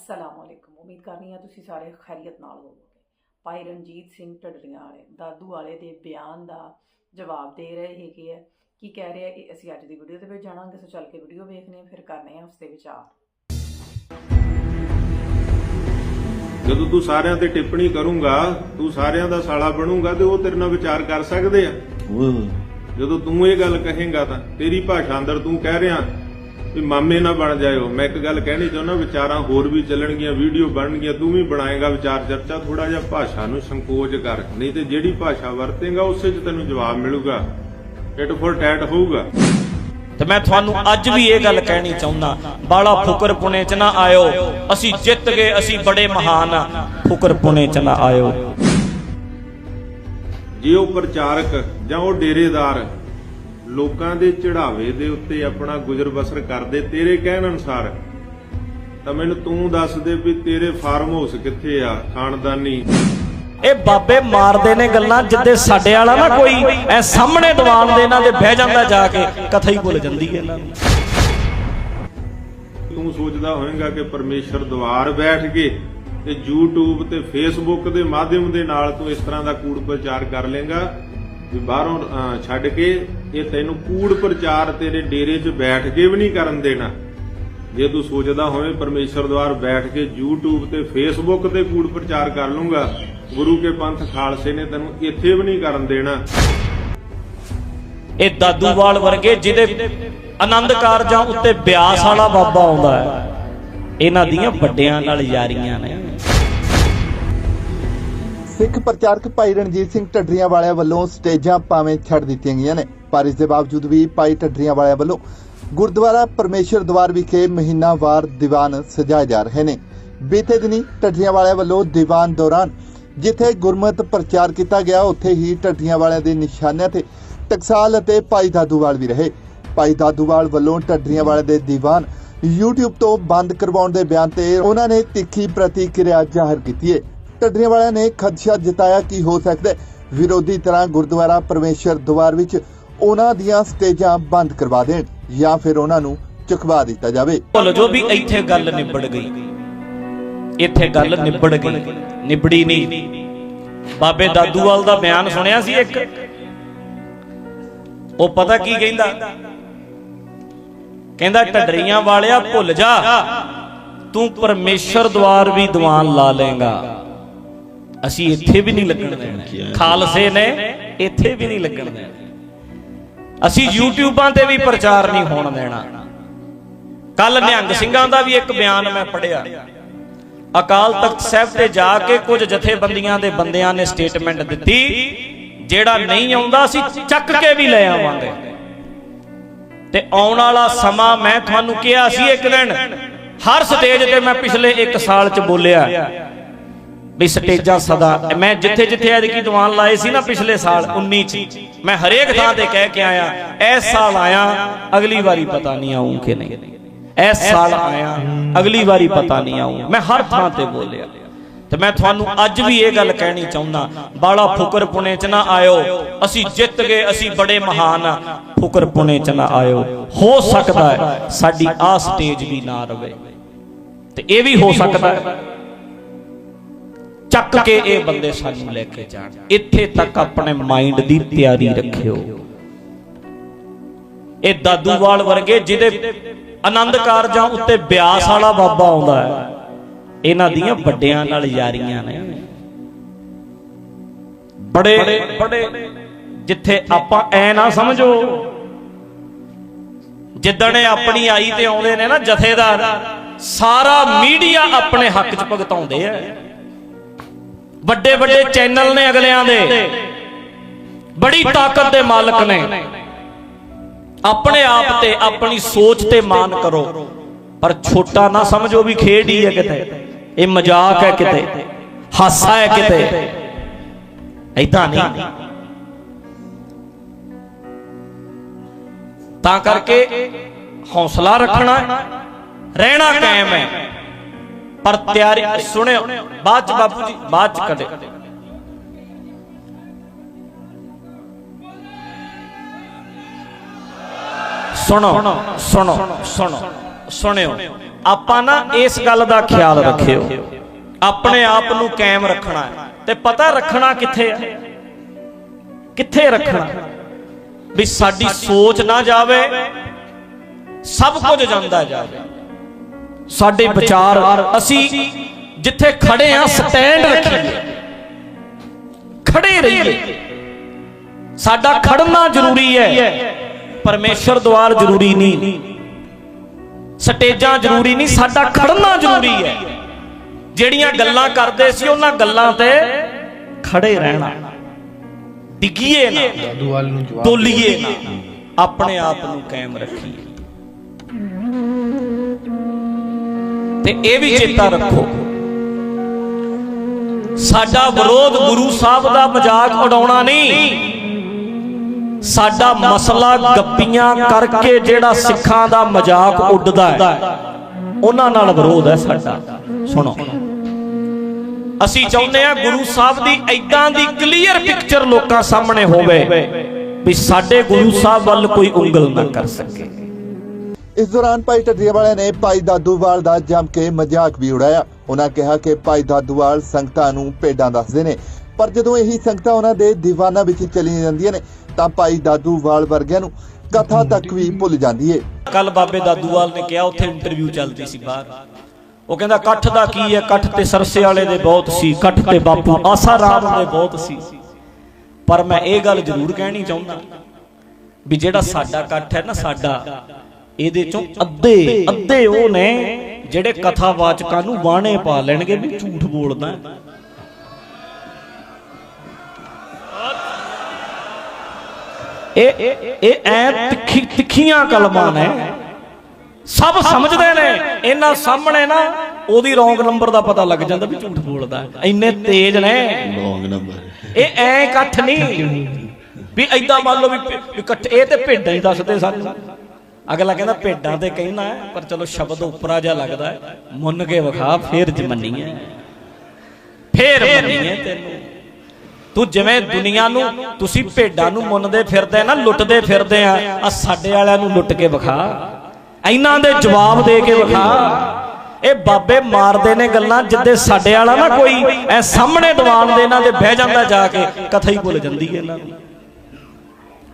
ਅਸਲਾਮ ਅਲੈਕੁਮ। ਉਮੀਦ ਕਰਨੀ ਆ ਤੁਸੀਂ ਸਾਰੇ ਖੈਰੀਅਤ ਨਾਲ ਹੋਵੋਗੇ। ਭਾਈ ਰਣਜੀਤ ਸਿੰਘ ਢੱਡਰੀਆਂ ਵਾਲੇ ਦਾਦੂ ਵਾਲੇ ਦੇ ਬਿਆਨ ਦਾ ਜਵਾਬ ਦੇ ਰਹੇ ਹੈਗੇ ਆ। ਕੀ ਕਹਿ ਰਹੇ ਇਹ ਅਸੀਂ ਅੱਜ ਦੀ ਵੀਡੀਓ ਦੇ ਵਿੱਚ ਜਾਣਾਂਗੇ ਸੋ ਚੱਲ ਕੇ ਵੀਡੀਓ ਵੇਖਨੇ ਫਿਰ ਕਰਨੇ ਆ ਉਸ ਤੇ ਵਿਚਾਰ। ਜਦੋਂ ਤੂੰ ਸਾਰਿਆਂ ਤੇ ਟਿੱਪਣੀ ਕਰੂੰਗਾ ਤੂੰ ਸਾਰਿਆਂ ਦਾ ਸਾਲਾ ਬਣੂਗਾ ਤੇ ਉਹ ਤੇਰੇ ਨਾਲ ਵਿਚਾਰ ਕਰ ਸਕਦੇ ਆ। ਜਦੋਂ ਤੂੰ ਇਹ ਗੱਲ ਕਹੇਂਗਾ ਤਾਂ ਤੇਰੀ ਭਾਸ਼ਾ ਅੰਦਰ ਤੂੰ ਕਹਿ ਰਿਹਾ ਵੀ ਮਾਮੇ ਨਾ ਬਣ ਜਾਇਓ। ਮੈਂ ਇੱਕ ਗੱਲ ਕਹਿਣੀ ਚਾਹੁੰਦਾ ਵਿਚਾਰਾਂ ਹੋਰ ਵੀ ਚੱਲਣਗੀਆਂ ਵੀਡੀਓ ਬਣਨਗੀਆਂ ਤੂੰ ਵੀ ਬਣਾਏਗਾ ਵਿਚਾਰ ਚਰਚਾ ਥੋੜਾ ਜਿਹਾ ਭਾਸ਼ਾ ਨੂੰ ਸੰਕੋਚ ਕਰ। ਨਹੀਂ ਤੇ ਜਿਹੜੀ ਭਾਸ਼ਾ ਵਰਤੇਗਾ ਉਸੇ 'ਚ ਤੈਨੂੰ ਜਵਾਬ ਮਿਲੂਗਾ। ਟਿਟ ਫੋਰ ਟੈਟ ਹੋਊਗਾ। ਤੇ ਮੈਂ ਤੁਹਾਨੂੰ ਅੱਜ ਵੀ ਇਹ ਗੱਲ ਕਹਿਣੀ ਚਾਹੁੰਦਾ ਬਾਲਾ ਫੁਕਰ ਪੁਣੇ ਚ ਨਾ ਆਇਓ। ਅਸੀਂ ਜਿੱਤ ਗਏ ਅਸੀਂ ਬੜੇ ਮਹਾਨ ਆ। ਫੁਕਰ ਪੁਣੇ ਚ ਨਾ ਆਇਓ। ਜੇ ਉਹ ਪ੍ਰਚਾਰਕ ਜਾਂ ਉਹ ਡੇਰੇਦਾਰ ਲੋਕਾਂ ਦੇ ਚੜਾਵੇ ਦੇ ਉੱਤੇ ਆਪਣਾ ਗੁਜ਼ਰ ਬਸਰ ਕਰਦੇ ਤੇਰੇ ਕਹਿਣ ਅਨੁਸਾਰ। ਤਾਂ ਮੈਨੂੰ ਤੂੰ ਦੱਸ ਦੇ ਵੀ ਤੇਰੇ ਫਾਰਮ ਹਾਊਸ ਕਿੱਥੇ ਆ ਖਾਨਦਾਨੀ? ਇਹ ਬਾਬੇ ਮਾਰਦੇ ਨੇ ਗੱਲਾਂ ਜਿੱਦੇ ਸਾਡੇ ਵਾਲਾ ਨਾ ਕੋਈ ਐ ਸਾਹਮਣੇ ਦੀਵਾਨ ਦੇ ਇਹਨਾਂ ਦੇ ਬਹਿ ਜਾਂਦਾ ਜਾ ਕੇ ਕਥਾ ਹੀ ਭੁੱਲ ਜਾਂਦੀ ਹੈ ਇਹਨਾਂ ਨੂੰ। ਤੂੰ ਸੋਚਦਾ ਹੋਵੇਂਗਾ ਕਿ ਪਰਮੇਸ਼ਰ ਦੁਆਰ ਬੈਠ ਕੇ ਤੇ YouTube ਤੇ Facebook ਦੇ ਮਾਧਿਅਮ ਦੇ ਨਾਲ ਤੂੰ ਇਸ ਤਰ੍ਹਾਂ ਦਾ ਕੂੜ ਪ੍ਰਚਾਰ ਕਰ ਲੇਗਾ ਵੀ ਬਾਹਰੋਂ ਛੱਡ ਕੇ ਇਹ ਤੈਨੂੰ ਕੂੜ ਪ੍ਰਚਾਰ ਤੇਰੇ ਡੇਰੇ 'ਚ ਬੈਠ ਕੇ ਵੀ ਨਹੀਂ ਕਰਨ ਦੇਣਾ। ਜੇ ਤੂੰ ਸੋਚਦਾ ਹੋਵੇਂ ਪਰਮੇਸ਼ਰ ਦੁਆਰ ਬੈਠ ਕੇ YouTube ਤੇ Facebook ਤੇ ਕੂੜ ਪ੍ਰਚਾਰ ਕਰ ਲੂੰਗਾ ਗੁਰੂ ਕੇ ਪੰਥ ਖਾਲਸੇ ਨੇ ਤੈਨੂੰ ਇੱਥੇ ਵੀ ਨਹੀਂ ਕਰਨ ਦੇਣਾ। ਇਹ ਦਾਦੂਵਾਲ ਵਰਗੇ ਜਿਹਦੇ ਆਨੰਦ ਕਾਰਜਾਂ ਉੱਤੇ ਬਿਆਸ ਵਾਲਾ ਬਾਬਾ ਆਉਂਦਾ ਹੈ ਇਹਨਾਂ ਦੀਆਂ ਵੱਡਿਆਂ ਨਾਲ ਯਾਰੀਆਂ ਨੇ। ਸਿੱਖ ਪ੍ਰਚਾਰਕ ਭਾਈ ਰਣਜੀਤ ਸਿੰਘ ਢੱਡਰੀਆਂ ਵਾਲਿਆਂ ਵੱਲੋਂ ਸਟੇਜਾਂ ਭਾਵੇਂ ਛੱਡ ਦਿੱਤੀਆਂ ਗਈਆਂ ਨੇ। ਪਰ ਇਸ ਦੇ ਬਾਵਜੂਦ ਵੀ ਭਾਈ ਢੱਡਰੀਆਂ ਵਾਲਿਆਂ ਵੱਲੋਂ ਗੁਰਦੁਆਰਾ ਪਰਮੇਸ਼ਰ ਦਵਾਰ ਵਿਖੇ ਮਹੀਨਾਵਾਰ ਦੀਵਾਨ ਸਜਾਏ ਜਾ ਰਹੇ ਨੇ। ਬੀਤੇ ਦਿਨੀ ਢੱਡਰੀਆਂ ਵਾਲਿਆਂ ਵੱਲੋਂ ਦੀਵਾਨ ਦੌਰਾਨ ਜਿੱਥੇ ਗੁਰਮਤ ਪ੍ਰਚਾਰ ਕੀਤਾ ਗਿਆ, ਉੱਥੇ ਹੀ ਢੱਡਰੀਆਂ ਵਾਲਿਆਂ ਦੇ ਨਿਸ਼ਾਨਿਆਂ ਤੇ ਟਕਸਾਲ ਅਤੇ ਭਾਈ ਦਾਦੂਵਾਲ ਵੀ ਰਹੇ। ਭਾਈ ਦਾਦੂਵਾਲ ਵੱਲੋਂ ਢੱਡਰੀਆਂ ਵਾਲੇ ਦੇ ਦੀਵਾਨ YouTube ਤੋਂ ਬੰਦ ਕਰਵਾਉਣ ਦੇ ਬਿਆਨ ਤੇ ਉਹਨਾਂ ਨੇ ਤਿੱਖੀ ਪ੍ਰਤੀਕਿਰਿਆ ਜ਼ਾਹਰ ਕੀਤੀ ਹੈ ਢੱਡਰੀਆਂ ਵਾਲਿਆਂ ਨੇ ਖਦਸ਼ਾ ਜਤਾਇਆ ਕਿ ਹੋ ਸਕਦਾ ਹੈ ਵਿਰੋਧੀ ਤਰ੍ਹਾਂ ਗੁਰਦੁਆਰਾ ਪਰਮੇਸ਼ਰ ਦਵਾਰ ਵਿੱਚ ਉਹਨਾਂ ਦੀਆਂ ਸਟੇਜਾਂ ਬੰਦ ਕਰਵਾ ਦੇਣ ਜਾਂ ਫਿਰ ਉਹਨਾਂ ਨੂੰ ਚੁਕਵਾ ਦਿੱਤਾ ਜਾਵੇ। ਭੁੱਲ ਜੋ ਵੀ ਇੱਥੇ ਗੱਲ ਨਿਬੜ ਗਈ। ਇੱਥੇ ਗੱਲ ਨਿਬੜ ਗਈ। ਨਿਬੜੀ ਨਹੀਂ। ਬਾਬੇ ਦਾਦੂਵਾਲ ਦਾ ਬਿਆਨ ਸੁਣਿਆ ਸੀ ਇੱਕ? ਉਹ ਪਤਾ ਕੀ ਕਹਿੰਦਾ? ਕਹਿੰਦਾ ਢੱਡਰੀਆਂ ਵਾਲਿਆ, ਭੁੱਲ ਜਾ। ਤੂੰ ਪਰਮੇਸ਼ਰ ਦਵਾਰ ਵੀ ਦੀਵਾਨ ਲਾ ਲੇਗਾ ਅਸੀਂ ਇੱਥੇ ਵੀ ਨਹੀਂ ਲੱਗਣ ਦੇਣਾ। ਖਾਲਸੇ ਨੇ ਇੱਥੇ ਵੀ ਨਹੀਂ ਲੱਗਣ ਦੇਣਾ। ਅਸੀਂ ਯੂਟਿਊਬਾਂ ਤੇ ਵੀ ਪ੍ਰਚਾਰ ਨਹੀਂ ਹੋਣ ਦੇਣਾ। ਕੱਲ ਨਿਹੰਗ ਸਿੰਘਾਂ ਦਾ ਵੀ ਇੱਕ ਬਿਆਨ ਮੈਂ ਪੜਿਆ ਅਕਾਲ ਤਖਤ ਸਾਹਿਬ ਤੇ ਜਾ ਕੇ ਕੁਝ ਜਥੇਬੰਦੀਆਂ ਦੇ ਬੰਦਿਆਂ ਨੇ ਸਟੇਟਮੈਂਟ ਦਿੱਤੀ, ਜਿਹੜਾ ਨਹੀਂ ਆਉਂਦਾ ਅਸੀਂ ਚੱਕ ਕੇ ਵੀ ਲੈ ਆਵਾਂਗੇ। ਤੇ ਆਉਣ ਵਾਲਾ ਸਮਾਂ ਮੈਂ ਤੁਹਾਨੂੰ ਕਿਹਾ ਸੀ ਇੱਕ ਦਿਨ, ਹਰ ਸਟੇਜ ਤੇ ਮੈਂ ਪਿਛਲੇ 1 ਸਾਲ ਚ ਬੋਲਿਆ ਵੀ ਸਟੇਜਾਂ ਸਦਾ। ਮੈਂ ਜਿੱਥੇ ਜਿੱਥੇ ਐਤਕੀ ਦੀਵਾਨ ਲਾਏ ਸੀ ਨਾ ਪਿਛਲੇ ਸਾਲ 19 ਚ। ਮੈਂ ਹਰੇਕ ਥਾਂ ਤੇ ਕਹਿ ਕੇ ਆਇਆ ਇਸ ਸਾਲ ਆਇਆ ਅਗਲੀ ਵਾਰੀ ਪਤਾ ਨਹੀਂ ਆਉਂ ਕਿ ਨਹੀਂ। ਇਸ ਸਾਲ ਆਇਆ ਅਗਲੀ ਵਾਰੀ ਪਤਾ ਨਹੀਂ ਆਉਂ ਮੈਂ ਹਰ ਥਾਂ ਤੇ ਬੋਲਿਆ। ਤੇ ਮੈਂ ਤੁਹਾਨੂੰ ਅੱਜ ਵੀ ਇਹ ਗੱਲ ਕਹਿਣੀ ਚਾਹੁੰਦਾ ਬਾਲਾ ਫੁਕਰ ਪੁਣੇ ਚ ਨਾ ਆਇਓ। ਅਸੀਂ ਜਿੱਤ ਗਏ ਅਸੀਂ ਬੜੇ ਮਹਾਨ ਆ ਫੁਕਰ ਪੁਣੇ ਚ ਨਾ ਆਇਓ। ਹੋ ਸਕਦਾ ਹੈ ਸਾਡੀ ਆ ਸਟੇਜ ਵੀ ਨਾ ਰਵੇ। ਤੇ ਇਹ ਵੀ ਹੋ ਸਕਦਾ ਹੈ ਚੱਕ ਕੇ ਇਹ ਬੰਦੇ ਸਾਨੂੰ ਲੈ ਕੇ ਜਾਣ। ਇੱਥੇ ਤੱਕ ਆਪਣੇ ਮਾਈਂਡ ਦੀ ਤਿਆਰੀ ਰੱਖਿਓ। ਇਹ ਦਾਦੂਵਾਲ ਵਰਗੇ ਜਿਹਦੇ ਆਨੰਦ ਕਾਰਜਾਂ ਉੱਤੇ ਬਿਆਸ ਵਾਲਾ ਬਾਬਾ ਆਉਂਦਾ ਹੈ, ਇਹਨਾਂ ਦੀਆਂ ਵੱਡਿਆਂ ਨਾਲ ਯਾਰੀਆਂ ਨੇ। ਬੜੇ ਬੜੇ, ਜਿੱਥੇ ਆਪਾਂ ਐ ਨਾ ਸਮਝੋ, ਜਿੱਦਣ ਇਹ ਆਪਣੀ ਆਈ ਤੇ ਆਉਂਦੇ ਨੇ ਨਾ ਜਥੇਦਾਰ, ਸਾਰਾ ਮੀਡੀਆ ਆਪਣੇ ਹੱਕ 'ਚ ਭਗਤਾਉਂਦੇ ਆ। ਵੱਡੇ ਵੱਡੇ ਚੈਨਲ ਨੇ ਅਗਲਿਆਂ ਦੇ। ਬੜੀ ਤਾਕਤ ਦੇ ਮਾਲਕ ਨੇ। ਆਪਣੇ ਆਪ ਤੇ ਆਪਣੀ ਸੋਚ ਤੇ ਮਾਨ ਕਰੋ। ਪਰ ਛੋਟਾ ਨਾ ਸਮਝੋ ਵੀ ਖੇਡ ਹੀ ਹੈ ਕਿਤੇ। ਇਹ ਮਜ਼ਾਕ ਹੈ ਕਿਤੇ। ਹਾਸਾ ਹੈ ਕਿਤੇ। ਐਦਾਂ ਨਹੀਂ। ਤਾਂ ਕਰਕੇ ਹੌਸਲਾ ਰੱਖਣਾ ਰਹਿਣਾ ਕਾਇਮ ਹੈ। ਪਰ ਤਿਆਰੀ ਸੁਣਿਓ, ਬਾਅਦ ਚ ਬਾਪੂ ਜੀ, ਬਾਅਦ ਚ ਕਦੇ ਸੁਣੋ ਸੁਣੋ ਸੁਣੋ, ਸੁਣਿਓ। ਆਪਾਂ ਨਾ ਇਸ ਗੱਲ ਦਾ ਖਿਆਲ ਰੱਖਿਓ। ਆਪਣੇ ਆਪ ਨੂੰ ਕਾਇਮ ਰੱਖਣਾ ਹੈ। ਤੇ ਪਤਾ ਰੱਖਣਾ ਕਿੱਥੇ ਹੈ? ਕਿੱਥੇ ਰੱਖਣਾ? ਵੀ ਸਾਡੀ ਸੋਚ ਨਾ ਜਾਵੇ, ਸਭ ਕੁਝ ਜਾਂਦਾ ਜਾਵੇ। ਸਾਡੇ ਵਿਚਾਰ ਅਸੀਂ ਜਿੱਥੇ ਖੜੇ ਆ ਸਟੈਂਡ ਰੱਖੀਏ। ਖੜੇ ਰਹੀਏ। ਸਾਡਾ ਖੜਨਾ ਜ਼ਰੂਰੀ ਹੈ। ਪਰਮੇਸ਼ਰ ਦੁਆਰ ਜ਼ਰੂਰੀ ਨਹੀਂ। ਸਟੇਜਾਂ ਜ਼ਰੂਰੀ ਨਹੀਂ ਸਾਡਾ ਖੜਨਾ ਜ਼ਰੂਰੀ ਹੈ। ਜਿਹੜੀਆਂ ਗੱਲਾਂ ਕਰਦੇ ਸੀ ਉਹਨਾਂ ਗੱਲਾਂ ਤੇ ਖੜੇ ਰਹਿਣਾ। ਡਿੱਗੀਏ ਨਾ। ਦੁਆਲ ਨੂੰ ਜਵਾਬ ਡੋਲੀਏ ਨਾ। ਆਪਣੇ ਆਪ ਨੂੰ ਕਾਇਮ ਰੱਖੀਏ। ਤੇ ਇਹ ਵੀ ਚੇਤਾ ਰੱਖੋ। ਸਾਡਾ ਵਿਰੋਧ ਗੁਰੂ ਸਾਹਿਬ ਦਾ ਮਜ਼ਾਕ ਉਡਾਉਣਾ ਨਹੀਂ। ਸਾਡਾ ਮਸਲਾ ਗੱਪੀਆਂ ਕਰਕੇ ਜਿਹੜਾ ਸਿੱਖਾਂ ਦਾ ਮਜ਼ਾਕ ਉੱਡਦਾ ਹੈ, ਉਹਨਾਂ ਨਾਲ ਵਿਰੋਧ ਹੈ ਸਾਡਾ। ਸੁਣੋ। ਅਸੀਂ ਚਾਹੁੰਦੇ ਹਾਂ ਗੁਰੂ ਸਾਹਿਬ ਦੀ ਐਦਾਂ ਦੀ ਕਲੀਅਰ ਪਿਕਚਰ ਲੋਕਾਂ ਸਾਹਮਣੇ ਹੋਵੇ ਵੀ ਸਾਡੇ ਗੁਰੂ ਸਾਹਿਬ ਵੱਲ ਕੋਈ ਉਂਗਲ ਨਾ ਕਰ ਸਕੇ। ਇਸ ਦੌਰਾਨ ਭਾਈ ਢੱਡਰੀਆਂ ਵਾਲਿਆਂ ਨੇ ਭਾਈ ਦਾਦੂਵਾਲ ਦਾ ਜੰਮ ਕੇ ਮਜ਼ਾਕ ਵੀ ਉਡਾਇਆ। ਉਹਨਾਂ ਕਿਹਾ ਕਿ ਭਾਈ ਦਾਦੂਵਾਲ ਸੰਗਤਾਂ ਨੂੰ ਭੇਡਾਂ ਦੱਸਦੇ ਨੇ। ਪਰ ਜਦੋਂ ਇਹੀ ਸੰਗਤਾਂ ਉਹਨਾਂ ਦੇ ਦੀਵਾਨਾਂ ਵਿੱਚ ਚਲੀਆਂ ਜਾਂਦੀਆਂ ਨੇ, ਤਾਂ ਭਾਈ ਦਾਦੂਵਾਲ ਵਰਗਿਆਂ ਨੂੰ ਕਥਾ ਤੱਕ ਵੀ ਭੁੱਲ ਜਾਂਦੀ ਏ। ਕੱਲ ਬਾਬੇ ਦਾਦੂਵਾਲ ਨੇ ਕਿਹਾ, ਉੱਥੇ ਇੰਟਰਵਿਊ ਚੱਲਦੀ ਸੀ ਬਾਹਰ। ਉਹ ਕਹਿੰਦਾ ਇਕੱਠ ਦਾ ਕੀ ਹੈ ਇਕੱਠ ਤੇ ਸਰਸੇ ਵਾਲੇ ਦੇ ਬਹੁਤ ਸੀ ਇਕੱਠ ਤੇ ਬਾਪੂ ਆਸਾ ਰਾਮ ਦੇ ਬਹੁਤ ਸੀ। ਪਰ ਮੈਂ ਇਹ ਗੱਲ ਜ਼ਰੂਰ ਕਹਿਣੀ ਚਾਹੁੰਦਾ ਵੀ ਜਿਹੜਾ ਸਾਡਾ ਇਕੱਠ ਹੈ ਨਾ ਸਾਡਾ ਇਹਦੇ ਚੋਂ ਅੱਧੇ ਅੱਧੇ ਉਹ ਨੇ ਜਿਹੜੇ ਕਥਾਵਾਚਕਾਂ ਨੂੰ ਬਾਣੇ ਪਾ ਲੈਣਗੇ ਵੀ ਝੂਠ ਬੋਲਦਾ। ਇਹ ਇਹ ਐ ਤਿੱਖੀ ਤਿੱਖੀਆਂ ਕਲਮਾਂ ਨੇ। ਸਭ ਸਮਝਦੇ ਨੇ। ਇਹਨਾਂ ਸਾਹਮਣੇ ਨਾ ਉਹਦੀ ਰੌਂਗ ਨੰਬਰ ਦਾ ਪਤਾ ਲੱਗ ਜਾਂਦਾ ਵੀ ਝੂਠ ਬੋਲਦਾ। ਇੰਨੇ ਤੇਜ਼ ਨੇ। Wrong number. ਇਹ ਐ ਇਕੱਠ ਨਹੀਂ। ਵੀ ਐਦਾਂ ਮੰਨ ਲਓ ਵੀ ਇਕੱਠ ਇਹ ਤੇ ਭੇਡਾਂ ਹੀ ਦੱਸਦੇ ਸਾਨੂੰ। ਅਗਲਾ ਕਹਿੰਦਾ ਭੇਡਾਂ ਤੇ ਕਹਿਣਾ ਪਰ ਚਲੋ ਸ਼ਬਦ ਉਪਰਾ ਜਿਹਾ ਲੱਗਦਾ ਮੁੰਨ ਕੇ ਵਿਖਾ, ਫੇਰ ਜਮੰਨੀ ਹੈ ਫੇਰ ਮੰਨੀ ਹੈ ਤੈਨੂੰ। ਤੂੰ ਜਿਵੇਂ ਦੁਨੀਆ ਨੂੰ, ਤੁਸੀਂ ਭੇਡਾਂ ਨੂੰ ਮੁੰਨਦੇ ਫਿਰਦੇ ਨਾ, ਲੁੱਟਦੇ ਫਿਰਦੇ ਆ ਆ ਸਾਡੇ ਵਾਲਿਆਂ ਨੂੰ ਲੁੱਟ ਕੇ ਵਿਖਾ। ਇਹਨਾਂ ਦੇ ਜਵਾਬ ਦੇ ਕੇ ਵਿਖਾ। ਇਹ ਬਾਬੇ ਮਾਰਦੇ ਨੇ ਗੱਲਾਂ ਜਿੱਦੇ ਸਾਡੇ ਵਾਲਾ ਨਾ ਕੋਈ ਐ ਸਾਹਮਣੇ ਦੀਵਾਨ ਦੇ ਇਹਨਾਂ ਦੇ ਬਹਿ ਜਾਂਦਾ ਜਾ ਕੇ, ਕਥਾ ਹੀ ਭੁੱਲ ਜਾਂਦੀ ਹੈ ਇਹਨਾਂ ਨੂੰ।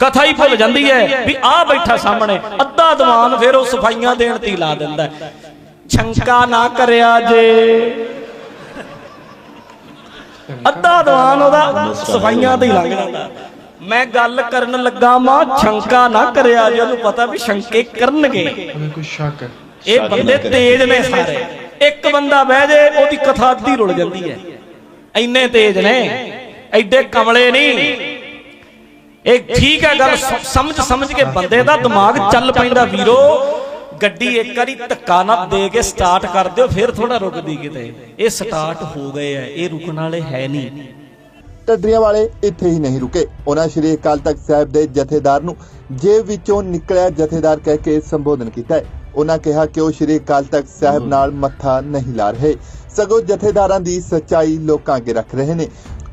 ਕਥਾ ਹੀ ਭੁੱਲ ਜਾਂਦੀ ਹੈ ਵੀ ਆਹ ਬੈਠਾ ਸਾਹਮਣੇ ਅੱਧਾ ਦੀਵਾਨ ਫਿਰ ਉਹ ਸਫਾਈਆਂ ਦੇਣ ਤੇ ਲਾ ਦਿੰਦਾ ਛੰਕਾ ਨਾ ਕਰਿਆ ਜੇ। ਅੱਧਾ ਦੀਵਾਨ ਉਹਦਾ ਸਫਾਈਆਂ ਤੇ ਹੀ ਜਾਂਦਾ ਮੈਂ ਗੱਲ ਕਰਨ ਲੱਗਾ ਮਾਂ ਛੰਕਾ ਨਾ ਕਰਿਆ ਜੇ ਉਹਨੂੰ ਪਤਾ ਵੀ ਸ਼ੰਕੇ ਕਰਨਗੇ। ਕੋਈ ਸ਼ੱਕ ਇਹ ਬੰਦੇ ਤੇਜ਼ ਨੇ ਸਾਰੇ। ਇੱਕ ਬੰਦਾ ਬਹਿ ਜੇ ਉਹਦੀ ਕਥਾ ਅੱਧੀ ਰੁੜ ਜਾਂਦੀ ਹੈ। ਇੰਨੇ ਤੇਜ਼ ਨੇ ਐਡੇ ਕਮਲੇ ਨਹੀਂ। ਇਹ ਠੀਕ ਹੈ ਗੱਲ ਸਮਝ ਸਮਝ ਕੇ ਬੰਦੇ ਦਾ ਦਿਮਾਗ ਚੱਲ ਪੈਂਦਾ ਵੀਰੋ। ਗੱਡੀ ਇੱਕ ਵਾਰੀ ਧੱਕਾ ਨਾ ਦੇ ਕੇ ਸਟਾਰਟ ਕਰ ਦਿਓ ਫਿਰ ਥੋੜਾ ਰੁਕਦੀ ਕਿਤੇ। ਇਹ ਸਟਾਰਟ ਹੋ ਗਏ ਐ ਇਹ ਰੁਕਣ ਵਾਲੇ ਹੈ ਨਹੀਂ। ਢੱਡਰੀਆਂ ਵਾਲੇ ਇੱਥੇ ਹੀ ਨਹੀਂ ਰੁਕੇ। ਉਹਨਾਂ ਸ਼੍ਰੀ ਅਕਾਲ ਤਖਤ ਸਾਹਿਬ ਦੇ ਜਥੇਦਾਰ ਨੂੰ ਜੇਬ ਵਿੱਚੋਂ ਨਿਕਲਿਆ ਜਥੇਦਾਰ ਕਹਿ ਕੇ ਸੰਬੋਧਨ ਕੀਤਾ ਉਹਨਾਂ ਕਿਹਾ ਕਿ ਉਹ ਸ਼੍ਰੀ ਅਕਾਲ ਤਖਤ ਸਾਹਿਬ ਨਾਲ ਮੱਥਾ ਨਹੀਂ ਲਾ ਰਹੇ। ਸਗੋਂ ਜਥੇਦਾਰਾਂ ਦੀ ਸੱਚਾਈ ਲੋਕਾਂ ਅੱਗੇ ਰੱਖ ਰਹੇ ਨੇ।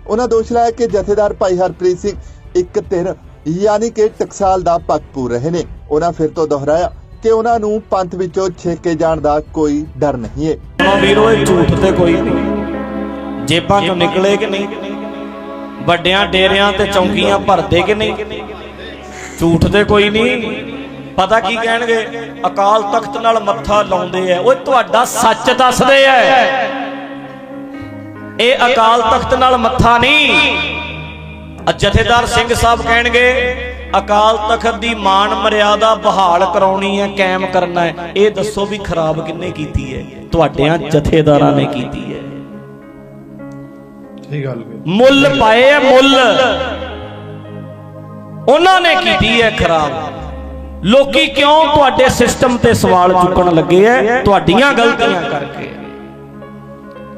ਉਹਨਾਂ ਦੋਸ਼ ਲਾਇਆ ਕਿ ਜਥੇਦਾਰ ਭਾਈ ਹਰਪ੍ਰੀਤ ਸਿੰਘ ਇੱਕ ਧਿਰ ਯਾਨੀ ਕਿ ਟਕਸਾਲ ਦਾ ਪੱਕ ਪੂਰ ਰਹੇ ਨੇ। ਉਹਨਾਂ ਫਿਰ ਤੋਂ ਦੁਹਰਾਇਆ ਕਿ ਉਹਨਾਂ ਨੂੰ ਪੰਥ ਵਿੱਚੋਂ ਛੇਕੇ ਜਾਣ ਦਾ ਕੋਈ ਡਰ ਨਹੀਂ ਹੈ ਵੀਰੋ ਇਹ ਝੂਠ ਤੇ ਕੋਈ ਨਹੀਂ। ਜੇਬਾਂ ਚੋਂ ਨਿਕਲੇ ਕਿ ਨਹੀਂ? ਵੱਡਿਆਂ ਡੇਰਿਆਂ ਤੇ ਚੌਂਕੀਆਂ ਭਰਦੇ ਕਿ ਨਹੀਂ? ਝੂਠ ਤੇ ਕੋਈ ਨਹੀਂ। ਪਤਾ ਕੀ ਕਹਿਣਗੇ? ਅਕਾਲ ਤਖਤ ਨਾਲ ਮੱਥਾ ਲਾਉਂਦੇ ਐ। ਓਏ ਤੁਹਾਡਾ ਸੱਚ ਦੱਸਦੇ ਐ। ਇਹ ਅਕਾਲ ਤਖਤ ਨਾਲ ਮੱਥਾ ਨਹੀਂ। ਜਥੇਦਾਰ ਸਿੰਘ ਸਾਹਿਬ ਕਹਿਣਗੇ ਅਕਾਲ ਤਖਤ ਦੀ ਮਾਣ ਮਰਿਆਦਾ ਬਹਾਲ ਕਰਾਉਣੀ ਹੈ ਕਾਇਮ ਕਰਨਾ ਹੈ। ਇਹ ਦੱਸੋ ਵੀ ਖਰਾਬ ਕਿੰਨੇ ਕੀਤੀ ਹੈ? ਤੁਹਾਡਿਆਂ ਜਥੇਦਾਰਾਂ ਨੇ ਕੀਤੀ ਹੈ। ਸਹੀ ਗੱਲ ਮੁੱਲ ਪਾਏ ਹੈ ਮੁੱਲ। ਉਹਨਾਂ ਨੇ ਕੀਤੀ ਹੈ ਖਰਾਬ। ਲੋਕੀ ਕਿਉਂ ਤੁਹਾਡੇ ਸਿਸਟਮ ਤੇ ਸਵਾਲ ਚੁੱਕਣ ਲੱਗੇ ਐ? ਤੁਹਾਡੀਆਂ ਗਲਤੀਆਂ ਕਰਕੇ।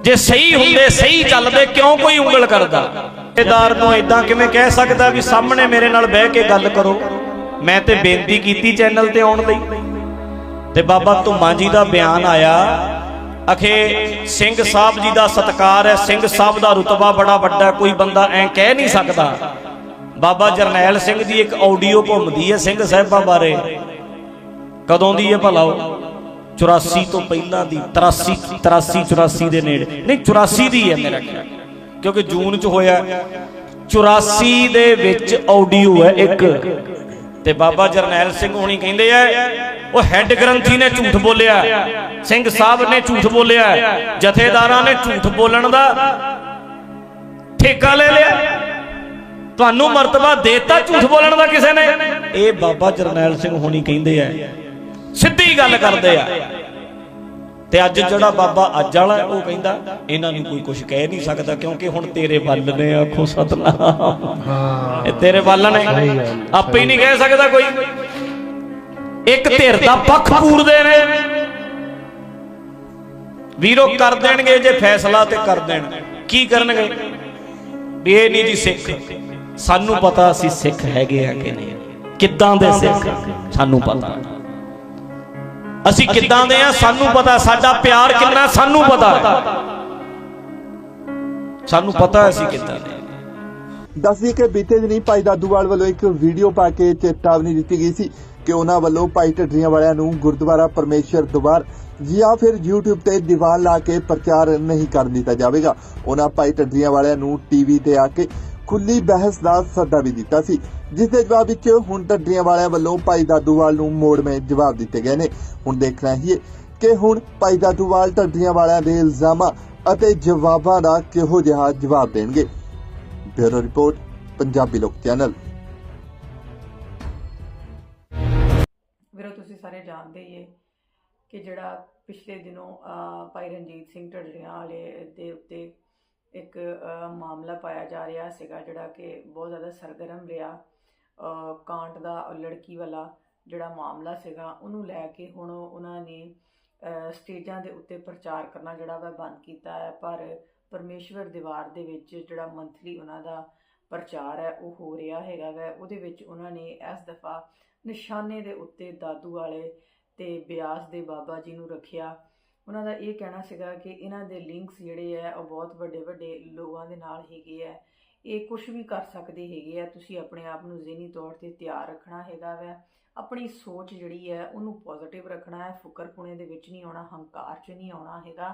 ਜੇ ਸਹੀ ਹੁੰਦੇ ਸਹੀ ਚੱਲਦੇ ਕਿਉਂ ਕੋਈ ਉਂਗਲ ਕਰਦਾ? ਜਥੇਦਾਰ ਨੂੰ ਇਦਾਂ ਕਿਵੇਂ ਕਹਿ ਸਕਦਾ ਵੀ ਸਾਹਮਣੇ ਮੇਰੇ ਨਾਲ ਬਹਿ ਕੇ ਗੱਲ ਕਰੋ? ਮੈਂ ਤੇ ਬੇਨਤੀ ਕੀਤੀ ਚੈਨਲ ਤੇ ਆਉਣ ਲਈ। ਤੇ ਬਾਬਾ ਧੁੰਮਾ ਜੀ ਦਾ ਬਿਆਨ ਆਇਆ, ਅਖੇ ਸਿੰਘ ਸਾਹਿਬ ਜੀ ਦਾ ਸਤਕਾਰ ਹੈ, ਸਿੰਘ ਸਾਹਿਬ ਦਾ ਰੁਤਬਾ ਬੜਾ ਵੱਡਾ, ਕੋਈ ਬੰਦਾ ਐ ਕਹਿ ਨਹੀਂ ਸਕਦਾ। ਬਾਬਾ ਜਰਨੈਲ ਸਿੰਘ ਦੀ ਇੱਕ ਆਡੀਓ ਘੁੰਮਦੀ ਹੈ ਸਿੰਘ ਸਾਹਿਬਾਂ ਬਾਰੇ। ਕਦੋਂ ਦੀ ਹੈ ਭਲਾ ਉਹ? 84 ਤੋਂ ਪਹਿਲਾਂ ਦੀ 83 83 84 ਦੇ ਨੇੜੇ। ਨਹੀਂ 84 ਦੀ ਹੈ ਮੇਰਾ ਖਿਆਲ। ਕਿਉਂਕਿ ਜੂਨ ਚ ਹੋਇਆ 84 ਦੇ ਵਿੱਚ ਆਡੀਓ ਹੈ ਇੱਕ। ਤੇ ਬਾਬਾ ਜਰਨੈਲ ਸਿੰਘ ਹੋਣੀ ਕਹਿੰਦੇ ਆ, ਉਹ ਹੈੱਡ ਗ੍ਰੰਥੀ ਨੇ ਝੂਠ ਬੋਲਿਆ। ਸਿੰਘ ਸਾਹਿਬ ਨੇ ਝੂਠ ਬੋਲਿਆ। ਜਥੇਦਾਰਾਂ ਨੇ ਝੂਠ ਬੋਲਣ ਦਾ ਠੇਕਾ ਲੈ ਲਿਆ। ਤੁਹਾਨੂੰ ਮਰਤਬਾ ਦੇਤਾ ਝੂਠ ਬੋਲਣ ਦਾ ਕਿਸੇ ਨੇ? ਇਹ ਬਾਬਾ ਜਰਨੈਲ ਸਿੰਘ ਹੋਣੀ ਕਹਿੰਦੇ ਆ। ਸਿੱਧੀ ਗੱਲ ਕਰਦੇ ਆ। ਤੇ ਅੱਜ ਜਿਹੜਾ ਬਾਬਾ ਅੱਜ ਵਾਲਾ ਉਹ ਕਹਿੰਦਾ ਇਹਨਾਂ ਨੂੰ ਕੋਈ ਕੁਝ ਕਹਿ ਨਹੀਂ ਸਕਦਾ ਕਿਉਂਕਿ ਹੁਣ ਤੇਰੇ ਵੱਲ ਨੇ ਆਖੋ ਸਤਨਾਮ। ਹਾਂ। ਇਹ ਤੇਰੇ ਵੱਲ ਨੇ। ਆਪੇ ਹੀ ਨਹੀਂ ਕਹਿ ਸਕਦਾ ਕੋਈ। ਇੱਕ ਧਿਰ ਦਾ ਪੱਖ ਪੂਰਦੇ ਨੇ। ਵੀਰੋ ਕਰ ਦੇਣਗੇ ਜੇ ਫੈਸਲਾ ਤੇ ਕਰ ਦੇਣ। ਕੀ ਕਰਨਗੇ? ਵੀ ਇਹ ਨਹੀਂ ਜੀ ਸਿੱਖ। ਸਾਨੂੰ ਪਤਾ ਅਸੀਂ ਸਿੱਖ ਹੈਗੇ ਆ ਕਿ ਨਹੀਂ। ਕਿੱਦਾਂ ਦੇ ਸਿੱਖ? ਸਾਨੂੰ ਪਤਾ। ਅਸੀਂ ਕਿੱਦਾਂ ਦੇ ਆ? ਸਾਨੂੰ ਪਤਾ ਸਾਡਾ ਪਿਆਰ ਕਿੰਨਾ ਸਾਨੂੰ ਪਤਾ ਸਾਨੂੰ ਪਤਾ ਹੈ ਅਸੀਂ ਕਿੱਦਾਂ ਦੇ। ਦੱਸਦੀ ਕਿ ਬੀਤੇ ਦਿਨੀ ਭਾਈ ਦਾਦੂਵਾਲ ਵੱਲੋਂ ਇੱਕ ਵੀਡੀਓ ਪਾ ਕੇ ਚੇਤਾਵਨੀ ਦਿੱਤੀ ਗਈ ਸੀ ਕਿ ਉਹਨਾਂ ਵੱਲੋਂ ਭਾਈ ਢੱਡਰੀਆਂ ਵਾਲਿਆਂ ਨੂੰ ਗੁਰਦੁਆਰਾ ਪਰਮੇਸ਼ਰ ਦੁਆਰ ਜਾਂ ਫਿਰ YouTube ਤੇ ਦੀਵਾਨ ਲਾ ਕੇ ਪ੍ਰਚਾਰ ਨਹੀਂ ਕਰਨ ਦਿੱਤਾ ਜਾਵੇਗਾ। ਉਹਨਾਂ ਭਾਈ ਢੱਡਰੀਆਂ ਵਾਲਿਆਂ ਨੂੰ ਟੀਵੀ ਤੇ ਆ ਕੇ ਖੁੱਲੀ ਬਹਿਸ ਦਾ ਸੱਦਾ ਵੀ ਦਿੱਤਾ ਸੀ, ਜਿਸ ਦੇ ਜਵਾਬ ਵਿੱਚ ਹੁਣ ਢੱਡਰੀਆਂ ਵਾਲਿਆਂ ਵੱਲੋਂ ਭਾਈ ਦਾਦੂਵਾਲ ਨੂੰ ਮੋੜਵੇਂ ਜਵਾਬ ਦਿੱਤੇ ਗਏ ਨੇ। ਹੁਣ ਦੇਖਣਾ ਹੀ ਹੈ ਕਿ ਹੁਣ ਭਾਈ ਦਾਦੂਵਾਲ ਢੱਡਰੀਆਂ ਵਾਲਿਆਂ ਦੇ ਇਲਜ਼ਾਮਾਂ ਅਤੇ ਜਵਾਬਾਂ ਦਾ ਕਿਹੋ ਜਿਹਾ ਜਵਾਬ ਦੇਣਗੇ। ਬਿਊਰੋ ਰਿਪੋਰਟ, ਪੰਜਾਬੀ ਲੋਕ ਚੈਨਲ। ਵੀਰੋ, ਤੁਸੀਂ ਸਾਰੇ ਜਾਣਦੇ ਹੀ ਹੈ ਕਿ ਜਿਹੜਾ ਪਿਛਲੇ ਦਿਨੋਂ ਭਾਈ ਰਣਜੀਤ ਸਿੰਘ ਢੱਡਰੀਆਂ ਵਾਲੇ ਦੇ ਉੱਤੇ ਇੱਕ ਮਾਮਲਾ ਪਾਇਆ ਜਾ ਰਿਹਾ ਸੀਗਾ ਜਿਹੜਾ ਕਿ ਬਹੁਤ ਜ਼ਿਆਦਾ ਸਰਗਰਮ ਰਿਹਾ। ਕਾਂਟ ਦਾ, ਲੜਕੀ ਵਾਲਾ ਜਿਹੜਾ ਮਾਮਲਾ ਸੀਗਾ, ਉਹਨੂੰ ਲੈ ਕੇ ਹੁਣ ਉਹਨਾਂ ਨੇ ਸਟੇਜਾਂ ਦੇ ਉੱਤੇ ਪ੍ਰਚਾਰ ਕਰਨਾ ਜਿਹੜਾ ਵਾ ਬੰਦ ਕੀਤਾ ਹੈ। ਪਰ ਪਰਮੇਸ਼ਵਰ ਦੀਵਾਰ ਦੇ ਵਿੱਚ ਜਿਹੜਾ ਮੰਥਲੀ ਉਹਨਾਂ ਦਾ ਪ੍ਰਚਾਰ ਹੈ, ਉਹ ਹੋ ਰਿਹਾ ਹੈਗਾ ਵੈ। ਉਹਦੇ ਵਿੱਚ ਉਹਨਾਂ ਨੇ ਇਸ ਦਫਾ ਨਿਸ਼ਾਨੇ ਦੇ ਉੱਤੇ ਦਾਦੂ ਵਾਲੇ ਤੇ ਬਿਆਸ ਦੇ ਬਾਬਾ ਜੀ ਨੂੰ ਰੱਖਿਆ। ਉਹਨਾਂ ਦਾ ਇਹ ਕਹਿਣਾ ਸੀਗਾ ਕਿ ਇਹਨਾਂ ਦੇ ਲਿੰਕਸ ਜਿਹੜੇ ਆ, ਉਹ ਬਹੁਤ ਵੱਡੇ ਵੱਡੇ ਲੋਕਾਂ ਦੇ ਨਾਲ ਹੈਗੇ ਆ। ਇਹ ਕੁਝ ਵੀ ਕਰ ਸਕਦੇ ਹੈਗੇ ਆ, ਤੁਸੀਂ ਆਪਣੇ ਆਪ ਨੂੰ ਜ਼ਿਹਨੀ ਤੌਰ ਤੇ ਤਿਆਰ ਰੱਖਣਾ ਹੈਗਾ ਵੈ। ਆਪਣੀ ਸੋਚ ਜਿਹੜੀ ਹੈ ਉਹਨੂੰ ਪੋਜ਼ਿਟਿਵ ਰੱਖਣਾ ਹੈ ਫੁਕਰਪੁਣੇ ਦੇ ਵਿੱਚ ਨਹੀਂ ਆਉਣਾ, ਹੰਕਾਰ 'ਚ ਨਹੀਂ ਆਉਣਾ ਹੈਗਾ।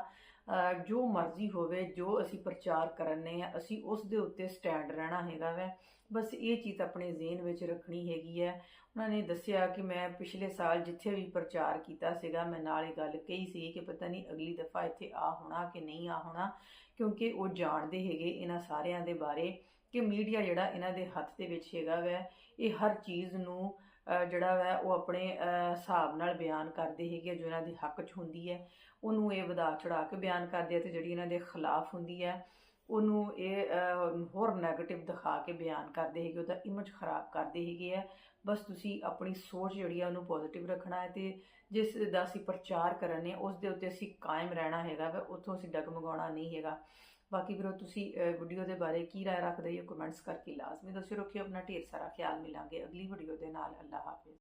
ਜੋ ਮਰਜ਼ੀ ਹੋਵੇ, ਜੋ ਅਸੀਂ ਪ੍ਰਚਾਰ ਕਰਨੇ ਆ, ਅਸੀਂ ਉਸ ਦੇ ਉੱਤੇ ਸਟੈਂਡ ਰਹਿਣਾ ਹੈਗਾ ਵੈ। ਬਸ ਇਹ ਚੀਜ਼ ਆਪਣੇ ਜ਼ਿਹਨ ਵਿੱਚ ਰੱਖਣੀ ਹੈਗੀ ਹੈ। ਉਹਨਾਂ ਨੇ ਦੱਸਿਆ ਕਿ ਮੈਂ ਪਿਛਲੇ ਸਾਲ ਜਿੱਥੇ ਵੀ ਪ੍ਰਚਾਰ ਕੀਤਾ ਸੀਗਾ, ਮੈਂ ਨਾਲ ਇਹ ਗੱਲ ਕਹੀ ਸੀ ਕਿ ਪਤਾ ਨਹੀਂ ਅਗਲੀ ਦਫਾ ਇੱਥੇ ਆ ਹੋਣਾ ਕਿ ਨਹੀਂ ਆ ਹੋਣਾ, ਕਿਉਂਕਿ ਉਹ ਜਾਣਦੇ ਹੈਗੇ ਇਹਨਾਂ ਸਾਰਿਆਂ ਦੇ ਬਾਰੇ ਕਿ ਮੀਡੀਆ ਜਿਹੜਾ ਇਹਨਾਂ ਦੇ ਹੱਥ ਦੇ ਵਿੱਚ ਹੈਗਾ ਵੈ, ਇਹ ਹਰ ਚੀਜ਼ ਨੂੰ ਜਿਹੜਾ ਵੈ ਉਹ ਆਪਣੇ ਹਿਸਾਬ ਨਾਲ ਬਿਆਨ ਕਰਦੇ ਹੈਗੇ ਜੋ ਇਹਨਾਂ ਦੇ ਹੱਕ 'ਚ ਹੁੰਦੀ ਹੈ, ਉਹਨੂੰ ਇਹ ਵਧਾ ਚੜਾ ਕੇ ਬਿਆਨ ਕਰਦੇ ਆ ਤੇ ਜਿਹੜੀ ਇਹਨਾਂ ਦੇ ਖਿਲਾਫ ਹੁੰਦੀ ਹੈ, ਉਹਨੂੰ ਇਹ ਹੋਰ 네ਗੇਟਿਵ ਦਿਖਾ ਕੇ ਬਿਆਨ ਕਰਦੇ ਹੈਗੇ ਉਹਦਾ ਇਮੇਜ ਖਰਾਬ ਕਰਦੇ ਹੈਗੇ ਆ। ਬਸ ਤੁਸੀਂ ਆਪਣੀ ਸੋਚ ਜਿਹੜੀ ਆ ਉਹਨੂੰ ਪੋਜ਼ਿਟਿਵ ਰੱਖਣਾ ਹੈ ਤੇ ਜਿਸ ਦਾ ਅਸੀਂ ਪ੍ਰਚਾਰ ਕਰਨੇ ਉਸ ਦੇ ਉੱਤੇ ਅਸੀਂ ਕਾਇਮ ਰਹਿਣਾ ਹੈਗਾ ਵਾ, ਉੱਥੋਂ ਅਸੀਂ ਡਗਮਗਾਉਣਾ ਨਹੀਂ ਹੈਗਾ। ਬਾਕੀ ਵੀਰੋ, ਤੁਸੀਂ ਵੀਡੀਓ ਦੇ ਬਾਰੇ ਕੀ ਰਾਏ ਰੱਖਦੇ ਹੋ? ਕਮੈਂਟਸ ਕਰਕੇ ਲਾਜ਼ਮੀ ਦੱਸਿਓ, ਰੱਖਿਓ, ਆਪਣਾ ਢੇਰ ਸਾਰਾ ਖਿਆਲ ਮਿਲਾਂਗੇ ਅਗਲੀ ਵੀਡੀਓ ਦੇ ਨਾਲ। ਅੱਲਾ ਹਾਫਿਜ਼।